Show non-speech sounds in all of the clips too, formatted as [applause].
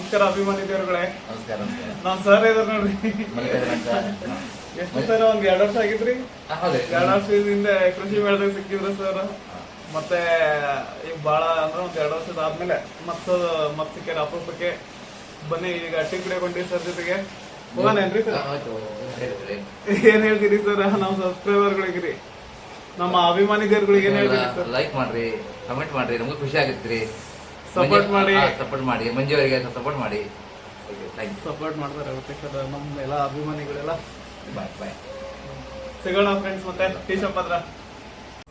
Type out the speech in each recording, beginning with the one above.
ನಮಸ್ಕಾರ ಅಭಿಮಾನಿ ದೇವರುಗಳೇ ನಮಸ್ಕಾರ. ನಾವ್ ಸರ್ ಇದ್ರ ನೋಡ್ರಿ. ಎಷ್ಟು ಸರ್ ಒಂದ್ ಎರಡ್ ವರ್ಷ ಆಗಿದ್ರಿ? ವರ್ಷ ಹಿಂದೆ. ವರ್ಷದಿಂದ ಕೃಷಿ ಮೇಳದಾಗ ಸಿಕ್ಕಿದ್ರು ಸರ್ ಮತ್ತೆ ಈಗ ಬಹಳ ಅಂದ್ರೆ ಒಂದ್ ಎರಡ್ ವರ್ಷದ ಆದ್ಮೇಲೆ ಮತ್ತ ಮತ್ ಸಿಕ್ಕ್ಯಾರ ಅಪರೂಪಕ್ಕೆ ಬನ್ನಿ ಈಗ ಅಟ್ಟಿ ಕುಡಿಯಕೊಂಡಿ ಸರ್ ಜೊತೆಗೆ. ಹೋಗೋಣೇನ್ರಿ ಸರ್. ಏನ್ ಹೇಳ್ತೀರಿ ಸರ್ ನಮ್ಮ ಸಬ್ಸ್ಕ್ರೈಬರ್ಗಳಿಗ್ರಿ ನಮ್ಮ ಅಭಿಮಾನಿ ದೇವರುಗಳಿಗೆ ಏನ್ ಹೇಳ್ತೀರಿ ಸರ್ ಲೈಕ್ ಮಾಡ್ರಿ ಕಮೆಂಟ್ ಮಾಡ್ರಿ ನಮಗೂ ಖುಷಿ ಆಗುತ್ತೆ Support ಮಾಡಿ. ಸಪೋರ್ಟ್ ಮಾಡಿ. ಮಂಜು ಅವರಿಗೆ ಸಪೋರ್ಟ್ ಮಾಡಿ. ಥ್ಯಾಂಕ್ ಸಪೋರ್ಟ್ ಮಾಡ್ತಾರೆ ನಮ್ಮ ಎಲ್ಲ ಅಭಿಮಾನಿಗಳೆಲ್ಲ. ಬಾಯ್ ಬಾಯ್ ಸಿಗೋಣ ಫ್ರೆಂಡ್ಸ್ ಮತ್ತೆ ಟೀ ಶಾಪ್ ಹತ್ರ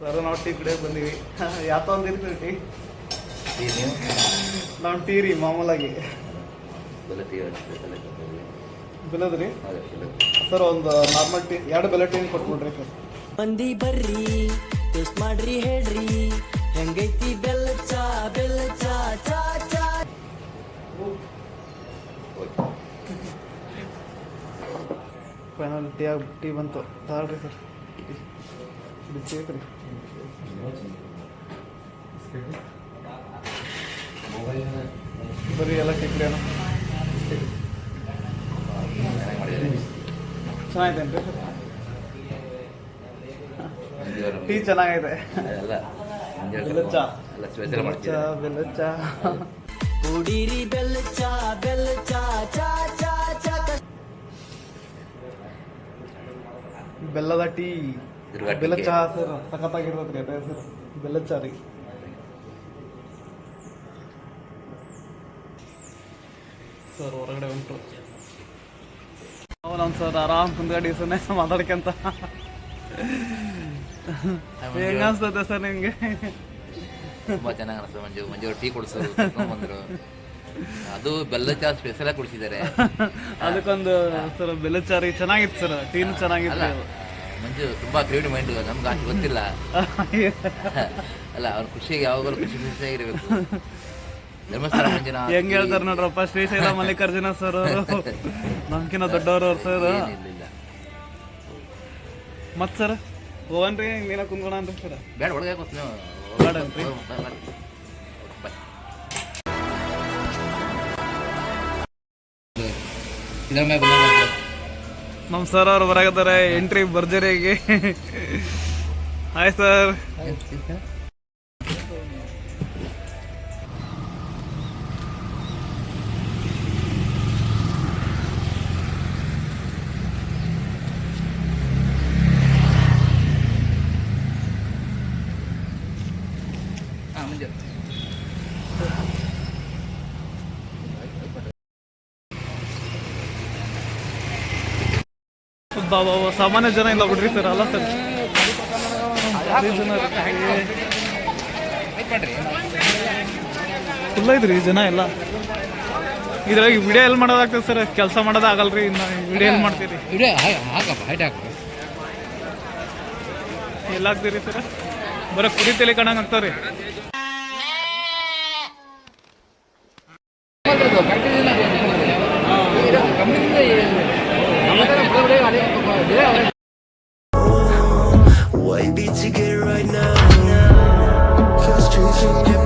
ಸರ್ ನಾವು ಟೀ ಕುಡಿಯೋಕೆ ಬಂದೀವಿ. [laughs] ಯಾತೋ ಒಂದು ಇರ್ತೀವಿ ಟೀ? ನೀವು? ನಾವು ಟೀ ರೀ ಮಾಮೂಲಾಗಿ. ಬೆಲ್ಲ ಟೀ ಸ್ಪೆಷಲ್ ಬೆಲ್ಲದ್ರಿ ಹೌದು ಬೆಲ್ಲ ಸರ್ ಒಂದು ನಾರ್ಮಲ್ ಟೀ ಎರಡು ಬೆಲೆ ಟೀ ಕೊಟ್ಬಿಡ್ರಿ ಸರ್ ಬಂದಿ ಬರ್ರಿ ಟೇಸ್ಟ್ ಮಾಡ್ರಿ ಹೇಳ್ರಿ. ಹೆಂಗೈತಿ ಬೆಲ್ಲ ಚಾ ಬೆಲ್ಲ ಚಾ ಚಾ ಫೈನಲ್ ಟೀ ಆಗಿ ಟೀ ಬಂತು. ತಾಳ್ರಿ ಸರ್. ಬಿಸಿ ಐತ್ರಿ ಬರೀ ಎಲ್ಲ ಟೀ ಅಣ್ಣ? ಚೆನ್ನಾಗೈತೇನ್ರಿ ಟೀ ಚೆನ್ನಾಗೈತೆ ಸ್ಪೆಷಲ್ ಕುಡೀರಿ ಬೆಲ್ಲ ಚಾ ಬೆಲ್ಲ ಚಾ ಚಾ ಚಾ ಚಾ ಬೆಲ್ಲದ ಟೀ. ಬೆಲ್ಲ. ಚಹಾ ಸರ್ ಸಖತ್ತಾಗಿರ್ತೈತ್ರಿ ರೀ ಸರ್. ಬೆಲ್ಲ ಚಾ ರೀ. ಸರ್ ಹೊರಗಡೆ ಉಂಟು. ನಾವು ಸರ್ ಆರಾಮ್ ಕುಂದ್ಗಡಿ ಸುಮ್ಮನೆ ಮಾತಾಡ್ಕೊಂತ ಹೆಂಗ ಅನ್ಸ್ತತೆ ಸರ್ ನಿಮ್ಗೆ? ತುಂಬಾ ಚೆನ್ನಾಗಿ ಅನಿಸ್ತು ಮಂಜು. ಮಂಜು ಅವ್ರು ಟೀ ಕೊಡಿಸೋರು ಬಂದ್ರು ಅದು ಬೆಲ್ಲ ಚಾ ಸ್ಪೆಷಲ್ ಆಗಿ ಕುಡಿಸಿದ್ದಾರೆ. ಅದಕ್ಕೊಂದು ಸರ್ ಬೆಲ್ಲದ ಚಾ ರೀ ಚೆನ್ನಾಗಿತ್ತು ಸರ್ ಟೀನು ಚೆನ್ನಾಗಿತ್ತು. ಮಂಜು ತುಂಬಾ ಕ್ರಿಯೇಟಿವ್ ಮೈಂಡ್ ನಮ್ಗೆ ಅಷ್ಟು ಗೊತ್ತಿಲ್ಲ. [laughs] ಅಲ್ಲ ಅವ್ರ ಖುಷಿಗೆ ಯಾವಾಗಲೂ ಖುಷಿ ಖುಷಿಯಾಗಿರ್ಬೇಕು. ಧರ್ಮಸ್ಥಳ ಮಂಜುನ [laughs] ಹೆಂಗ್ ಹೇಳ್ತಾರ ನೋಡ್ರಪ್ಪ ಶ್ರೀಶೈಲ ಮಲ್ಲಿಕಾರ್ಜುನ ಸರ್ ನಮ್ಕಿನ ದೊಡ್ಡವರು ಅವ್ರು [laughs] ಸರ್. ಮತ್ ಸರ್? ಹೋಗನ್ರಿ ನೀನ ಅಂತ ಸರ್ ಬೇಡ ಒಳಗೆ ಹೋಗ್ತೀನಿ ನೀವು ಬೇಡನ್ರಿ? ಬಾಯ್ ಇದ್ರ ಮೇಲೆ ಬಂದ ನಮ್ ಸರ್ ಅವ್ರು ಬರಾಕತ್ತಾರೆ ಎಂಟ್ರಿ ಭರ್ಜರಿಯಾಗಿ. ಹಾಯ್ ಸರ್ ಹಾಂ ಮಂಜು ಬಾಬಾ ಸಾಮಾನ್ಯ ಜನ ಇಲ್ಲ ಬಿಡ್ರಿ ಸರ್ ಅಲ್ಲ ಸರ್ ಫುಲ್ ಐತ್ರಿ ಜನ ಎಲ್ಲ ಇದ್ರಾಗ ವಿಡಿಯೋ ಎಲ್ಲಿ ಮಾಡೋದಾಗ್ತದೆ ಸರ್ ಕೆಲಸ ಮಾಡೋದಾಗಲ್ರಿ ಇನ್ನು ವಿಡಿಯೋ ಎಲ್ಲಿ ಮಾಡ್ತೀರಿ ಎಲ್ಲ ಆಗ್ತೀರಿ ಸರ್ ಬರೋ ಕುರಿ ತಲೆ ಕಣಂಗ್ ಆಗ್ತಾವ್ರಿ White beats you get right now. Chasing you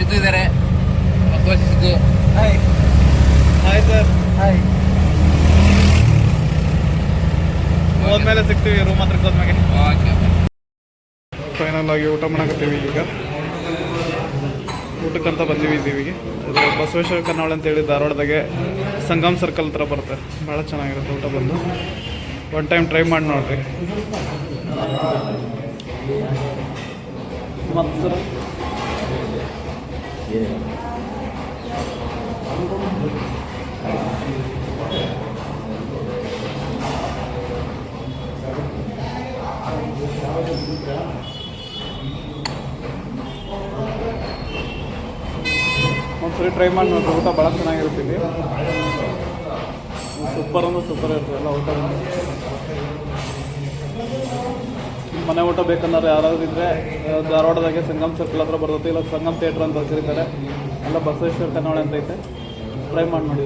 Siddu ಇದ್ದಾರೆ Siddu. Hi hi sir hi ಹೋದ್ಮೇಲೆ ಸಿಗ್ತೀವಿ ರೂಮ್ ಹತ್ರಕ್ಕೆ ಹೋದ್ಮೇಲೆ ಓಕೆ ಫೈನಲ್ ಆಗಿ ಊಟ ಮಾಡಕತ್ತೀವಿ ಈಗ. ಊಟಕ್ಕಂತ ಬಂದೀವಿ ಇದೀವಿಗೆ. ಅದು ಬಸವೇಶ್ವರ ಅಂತ ಅಂತೇಳಿ ಧಾರವಾಡದಾಗೆ ಸಂಗಮ್ ಸರ್ಕಲ್ ಹತ್ರ ಬರುತ್ತೆ. ಭಾಳ ಚೆನ್ನಾಗಿರುತ್ತೆ ಊಟ ಬಂದು. ಒನ್ ಟೈಮ್ ಟ್ರೈ ಮಾಡಿ ನೋಡ್ರಿ. ಮತ್ತು ಒಂದ್ಸರಿ ಟ್ರೈ ಮಾಡಿ ನೋಡ್ರಿ ಊಟ ಭಾಳ ಚೆನ್ನಾಗಿರ್ತೀವಿ ಸೂಪರ್ ಅಂದ್ರೆ ಸೂಪರ್ ಇರ್ತದೆ ಎಲ್ಲ ಊಟ. ಮನೆ ಊಟ ಬೇಕನ್ನೋರು ಯಾರಾದ್ರೂ ಇದ್ರೆ ಧಾರವಾಡದಾಗೆ ಸಂಗಮ್ ಸರ್ಕಲ್ ಹತ್ರ ಬರ್ತೈತಿ ಇಲ್ಲ, ಸಂಗಮ್ ಥಿಯೇಟ್ರ್ ಅಂತ ಹಚ್ಚಿರ್ತಾರೆ ಎಲ್ಲ ಬಸವೇಶ್ವರ ಕನ್ನಡ ಅಂತ ಐತೆ. ಟ್ರೈ ಮಾಡಿ ನೋಡಿ